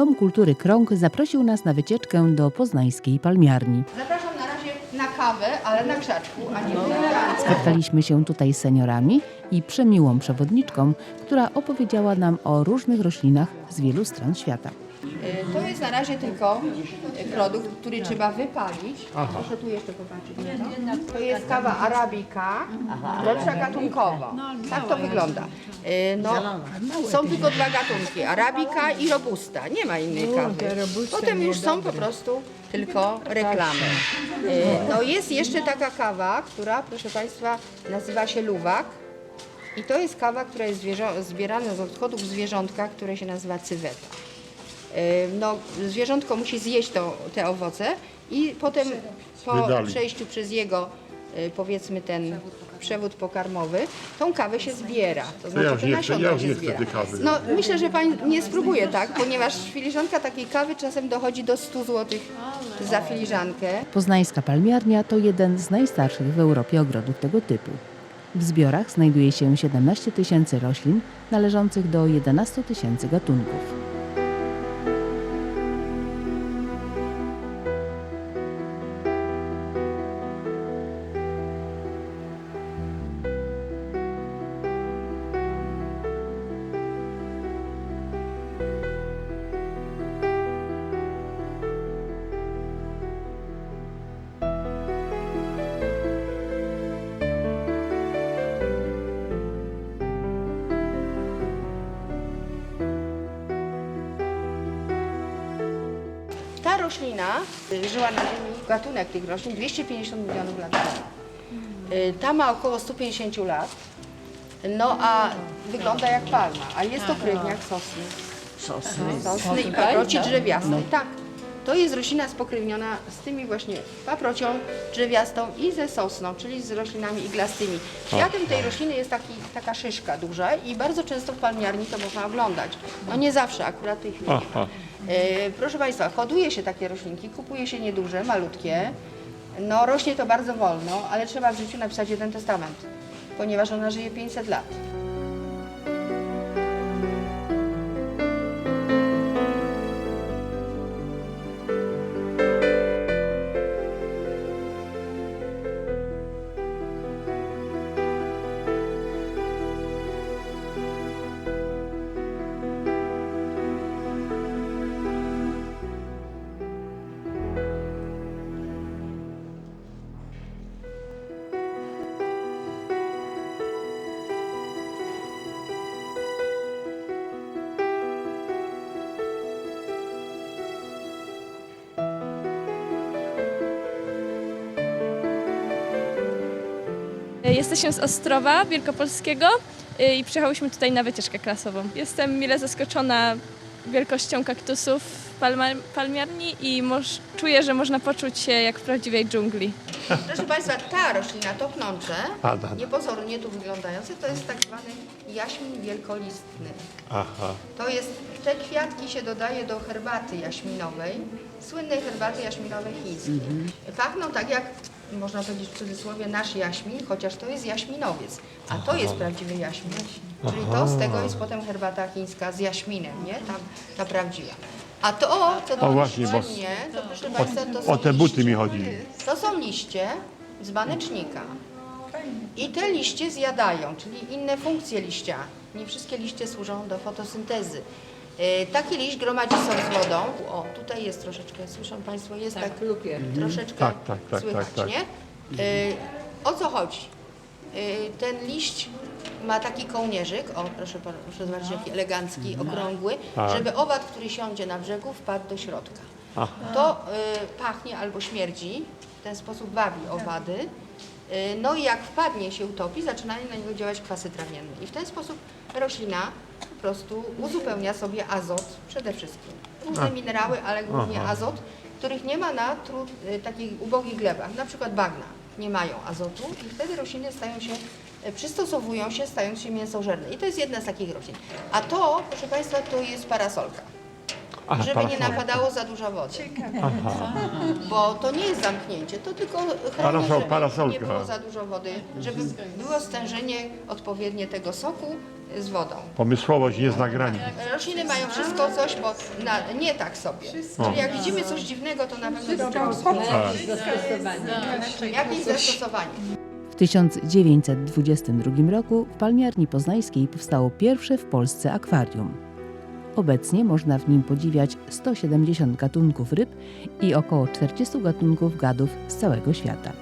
Dom Kultury Krąg zaprosił nas na wycieczkę do poznańskiej palmiarni. Zapraszam na razie na kawę, ale na krzaczku, a nie Spotkaliśmy się tutaj z seniorami i przemiłą przewodniczką, która opowiedziała nam o różnych roślinach z wielu stron świata. Y, To jest na razie tylko y, produkt, który trzeba wypalić. Proszę tu jeszcze popatrzeć. To, to jest kawa arabika, lepsza gatunkowo. Tak to wygląda. Y, No, są tylko dwa gatunki, arabika i robusta. Nie ma innej kawy. Potem już są po prostu tylko reklamy. No jest jeszcze taka kawa, która proszę Państwa nazywa się luwak. I to jest kawa, która jest zbierana z odchodów zwierzątka, które się nazywa cyweta. No, zwierzątko musi zjeść to, te owoce i potem po Wydali. przejściu przez jego y, powiedzmy ten przewód pokarmowy, tą kawę się zbiera. To znaczy ja już te nie chcę- nasionka ja już się nie chcę zbiera. tej kawy. No myślę, że pani nie spróbuje, tak? Ponieważ filiżanka takiej kawy czasem dochodzi do 100 zł za filiżankę. Poznańska palmiarnia to jeden z najstarszych w Europie ogrodów tego typu. W zbiorach znajduje się 17 tysięcy roślin należących do 11 tysięcy gatunków. Roślina y, żyła na Ziemi, gatunek tych roślin 250 milionów lat temu. Y, Ta ma około 150 lat, no a wygląda jak palma, a jest to krewniak sosny. Sosny, sosny i paproci drzewiastej, tak. To jest roślina spokrewniona z tymi właśnie paprocią drzewiastą i ze sosną, czyli z roślinami iglastymi. Kwiatem tej rośliny jest taki, taka szyszka duża i bardzo często w palmiarni to można oglądać. No nie zawsze, akurat w tej chwili. E, Proszę Państwa, hoduje się takie roślinki, kupuje się nieduże, malutkie. No rośnie to bardzo wolno, ale trzeba w życiu napisać jeden testament, ponieważ ona żyje 500 lat. Jesteśmy z Ostrowa Wielkopolskiego y, i przyjechałyśmy tutaj na wycieczkę klasową. Jestem mile zaskoczona wielkością kaktusów w palma- palmiarni i moż, czuję, że można poczuć się jak w prawdziwej dżungli. Proszę Państwa, ta roślina, to pnącze, niepozornie tu wyglądające, to jest tak zwany jaśmin wielkolistny. Aha. To jest, te kwiatki się dodaje do herbaty jaśminowej, słynnej herbaty jaśminowej chińskiej. Pachną tak jak, można powiedzieć w cudzysłowie, nasz jaśmin, chociaż to jest jaśminowiec, a to jest prawdziwy jaśmin. Czyli to z tego jest potem herbata chińska z jaśminem, nie? Ta, ta prawdziwa. A to, co to właśnie, bo- mnie, to proszę Państwa, to są O te buty liście. mi chodzi. To są liście z banecznika. I te liście zjadają, czyli inne funkcje liścia. Nie wszystkie liście służą do fotosyntezy. E, Taki liść gromadzi sok z wodą. O, tutaj jest troszeczkę, słyszą Państwo, jest tak, troszeczkę Tak, tak, tak, słychać, tak, tak. nie? E, O co chodzi? E, Ten liść ma taki kołnierzyk, o proszę, proszę zobaczyć jaki elegancki, okrągły, Tak. żeby owad, który siądzie na brzegu wpadł do środka. Aha. To y, pachnie albo śmierdzi, w ten sposób wabi owady. Y, no i jak wpadnie się utopi, zaczynają na niego działać kwasy trawienne. I w ten sposób roślina prostu uzupełnia sobie azot przede wszystkim. Różne minerały, ale głównie Aha. azot, których nie ma na trud, y, takich ubogich glebach, na przykład bagna nie mają azotu i wtedy rośliny stają się, y, przystosowują się, stając się mięsożerne. I to jest jedna z takich roślin. A to, proszę Państwa, to jest parasolka Aha, żeby nie parasolka. napadało za dużo wody. Bo to nie jest zamknięcie, to tylko chroni, żeby parasolka. nie było za dużo wody, żeby było stężenie odpowiednie tego soku z wodą. Pomysłowość nie zna granic. Rośliny mają wszystko coś, bo na, nie tak sobie. Czyli jak widzimy coś dziwnego, to na pewno do czegoś służy. Jakieś zastosowanie. W 1922 roku w Palmiarni Poznańskiej powstało pierwsze w Polsce akwarium. Obecnie można w nim podziwiać 170 gatunków ryb i około 40 gatunków gadów z całego świata.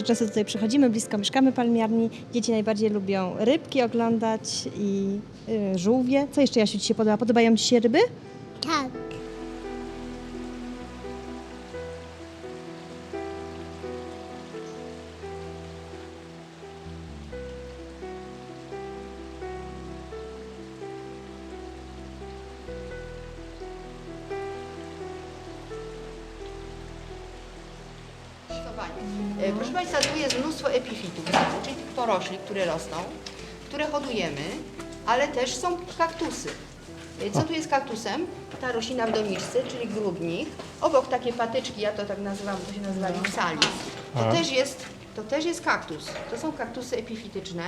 Bardzo często tutaj przychodzimy, blisko mieszkamy palmiarni. Dzieci najbardziej lubią rybki oglądać i y, żółwie. Co jeszcze Jasiu Ci się podoba? Podobają Ci się ryby? Tak. Proszę Państwa, tu jest mnóstwo epifitów, czyli tych porośli, które rosną, które hodujemy, ale też są kaktusy. E, Co tu jest kaktusem? Ta roślina w doniczce, czyli grudnik. Obok takie patyczki, ja to tak nazywam, to się nazywa lipsalis. To A. też jest, to też jest kaktus. To są kaktusy epifityczne,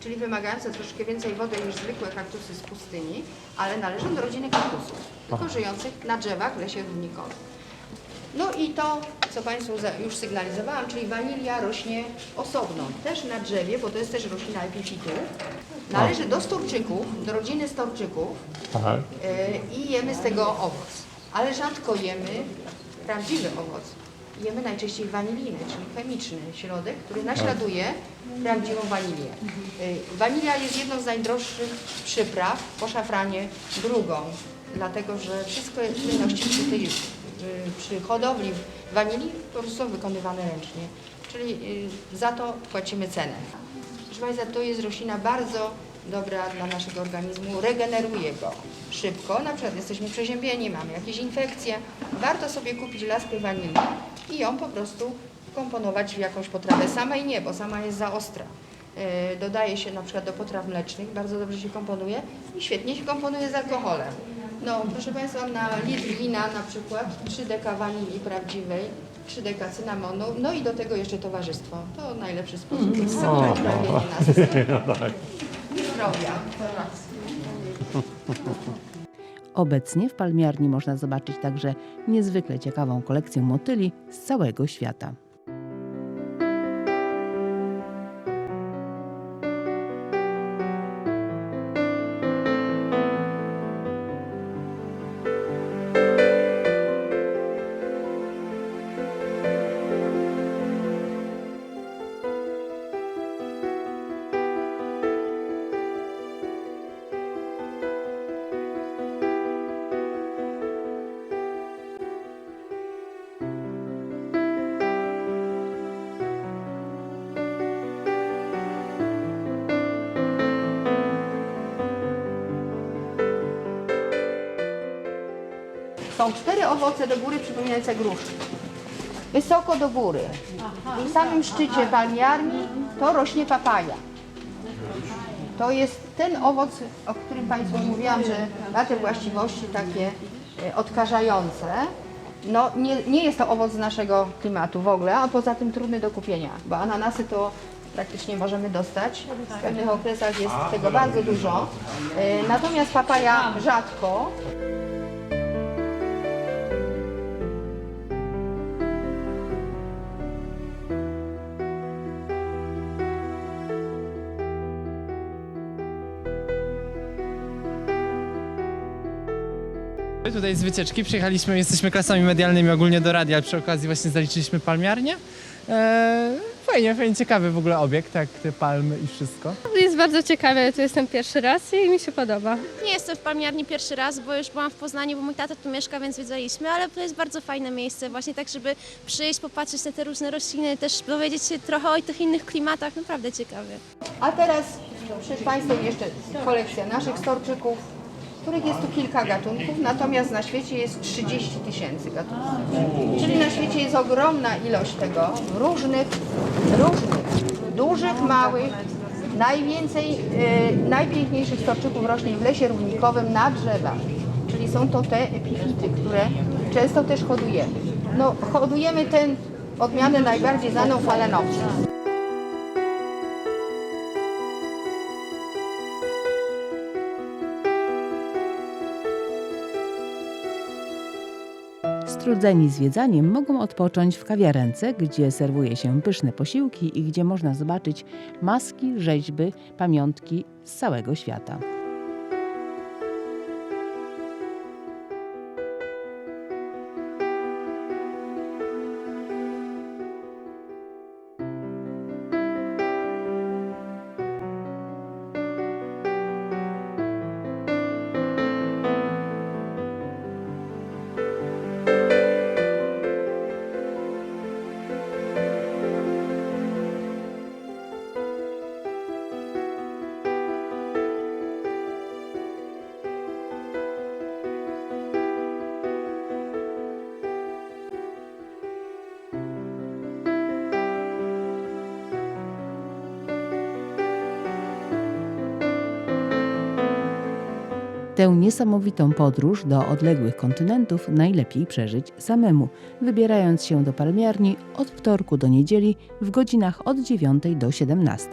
czyli wymagające troszkę więcej wody niż zwykłe kaktusy z pustyni, ale należą do rodziny kaktusów, tylko żyjących na drzewach w lesie równikowym. No i to, co Państwu już sygnalizowałam, czyli wanilia rośnie osobno, też na drzewie, bo to jest też roślina epifitu. Należy do storczyków, do rodziny storczyków Tak. e, i jemy z tego owoc. Ale rzadko jemy prawdziwy owoc. Jemy najczęściej wanilinę, czyli chemiczny środek, który naśladuje prawdziwą wanilię. E, Wanilia jest jedną z najdroższych przypraw, po szafranie drugą, dlatego że wszystkie czynności przy, tej, y, przy hodowli wanilii po prostu są wykonywane ręcznie, czyli y, za to płacimy cenę. Proszę Państwa, to jest roślina bardzo dobra dla naszego organizmu, regeneruje go szybko. Na przykład jesteśmy przeziębieni, mamy jakieś infekcje. Warto sobie kupić laskę wanilii i ją po prostu komponować w jakąś potrawę. Samej nie, bo sama jest za ostra. E, Dodaje się na przykład do potraw mlecznych, bardzo dobrze się komponuje i świetnie się komponuje z alkoholem. No, proszę Państwa, na litr wina na przykład 3 deka wanilii prawdziwej, 3 deka cynamonu, no i do tego jeszcze towarzystwo. To najlepszy sposób na poprawienie nas zdrowia. Obecnie w Palmiarni można zobaczyć także niezwykle ciekawą kolekcję motyli z całego świata. Są cztery owoce do góry przypominające gruszki. Wysoko do góry. W samym szczycie palmiarni to rośnie papaja. To jest ten owoc, o którym Państwu mówiłam, że ma te właściwości takie e, odkażające. No, nie, nie jest to owoc z naszego klimatu w ogóle, a poza tym trudny do kupienia, bo ananasy to praktycznie możemy dostać. W pewnych okresach jest tego bardzo dużo. E, Natomiast papaja rzadko. My Tutaj z wycieczki przyjechaliśmy, jesteśmy klasami medialnymi ogólnie do radia, ale przy okazji właśnie zaliczyliśmy palmiarnię. Eee, fajnie, fajnie ciekawy w ogóle obiekt, tak, te palmy i wszystko. Jest bardzo ciekawe, tu jestem pierwszy raz i mi się podoba. Nie jestem w palmiarni pierwszy raz, bo już byłam w Poznaniu, bo mój tata tu mieszka, więc zwiedzaliśmy, ale to jest bardzo fajne miejsce, właśnie tak, żeby przyjść, popatrzeć na te różne rośliny, też dowiedzieć się trochę o tych innych klimatach, naprawdę ciekawie. A teraz przed Państwem jeszcze kolekcja naszych storczyków, których jest tu kilka gatunków, natomiast na świecie jest 30 tysięcy gatunków. Czyli na świecie jest ogromna ilość tego, różnych, różnych, dużych, małych, najwięcej, y, najpiękniejszych storczyków rośnie w lesie równikowym na drzewach. Czyli są to te epifity, które często też hodujemy. No, hodujemy tę odmianę najbardziej znaną falenopsis. Strudzeni zwiedzaniem mogą odpocząć w kawiarence, gdzie serwuje się pyszne posiłki i gdzie można zobaczyć maski, rzeźby, pamiątki z całego świata. Tę niesamowitą podróż do odległych kontynentów najlepiej przeżyć samemu, wybierając się do palmiarni od wtorku do niedzieli w godzinach od 9 do 17.